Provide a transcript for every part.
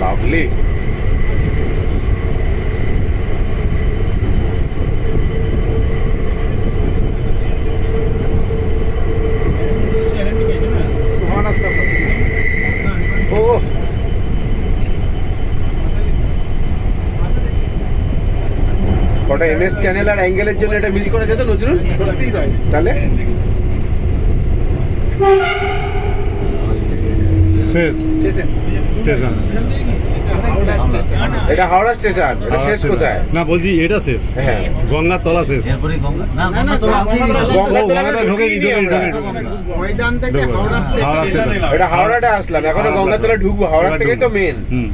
Lovely Suhana সফর ও কটা MS channel আর অ্যাঙ্গেলের জন্য এটা মিস করা যেত নজরুল? তাহলে? শেষ স্টেশন। স্টেশন। এটা হাওড়া স্টেশন এটা শেষ কোথায়? না বলছি এটা শেষ। হ্যাঁ। গঙ্গার তলা শেষ। এটা হাওড়াটা আসলাম। এখনও গঙ্গাতলা ঢুকবো। হাওড়া তো মেন হুম।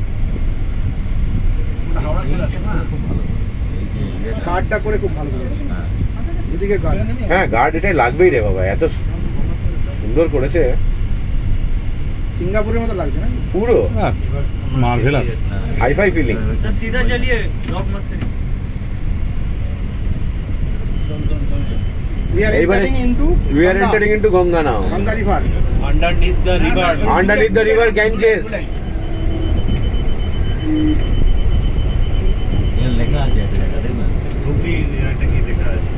কার্ডটা করে খুব ভালো গার্ড হ্যাঁ গার্ড এটাই লাগবেই রে বাবা। এত সুন্দর করেছে। সিঙ্গাপুরের মতো লাগছে না পুরো মার্ভেলাস হাই ফাই ফিলিং সিধা চালিয়ে জব মত We are entering into we are entering into Ganga now. Ganga River. Underneath the river. Underneath the river Ganges. লেখা আছে এটা দেখা দেখুন রুটি এটা কি লেখা আছে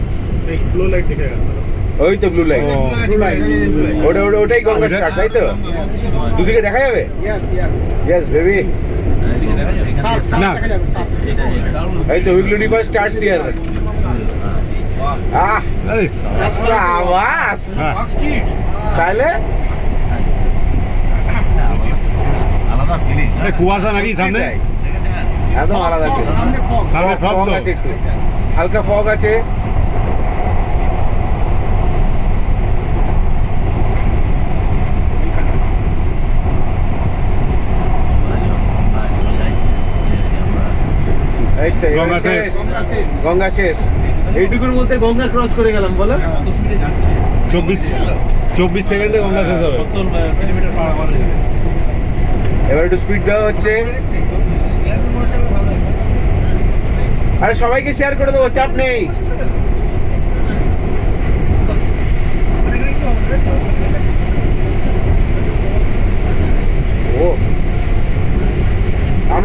এক্সপ্লোর লাইট দেখা গেল ওই তো ব্লু লাইন ওটা ওটা ওটাই গঙ্গা স্টার্ট তাই তো? দুদিকে দেখা যাবে? ইয়েস বেবি সাপ না। এই তো wiggly river starts here ah সাবাস। হ্যাঁ। তাহলে? আলাদা ফিলিং আরে কুয়াশা নাকি সামনে। একদম আলাদা। সামনে ফগ আছে হালকা ফগ আছে এই তো এবার গঙ্গা শেষ। শেষ। গঙ্গা শেষ। এইটুকুর মধ্যে গঙ্গা ক্রস করে গেলাম বলো। চব্বিশ চব্বিশ সেকেন্ডে গঙ্গা শেষ হবে। সত্তর কিলোমিটার পার আওয়ার এবার একটু স্পিড দেওয়া হচ্ছে। আরে সবাইকে শেয়ার করে দেবো চাপ নেই।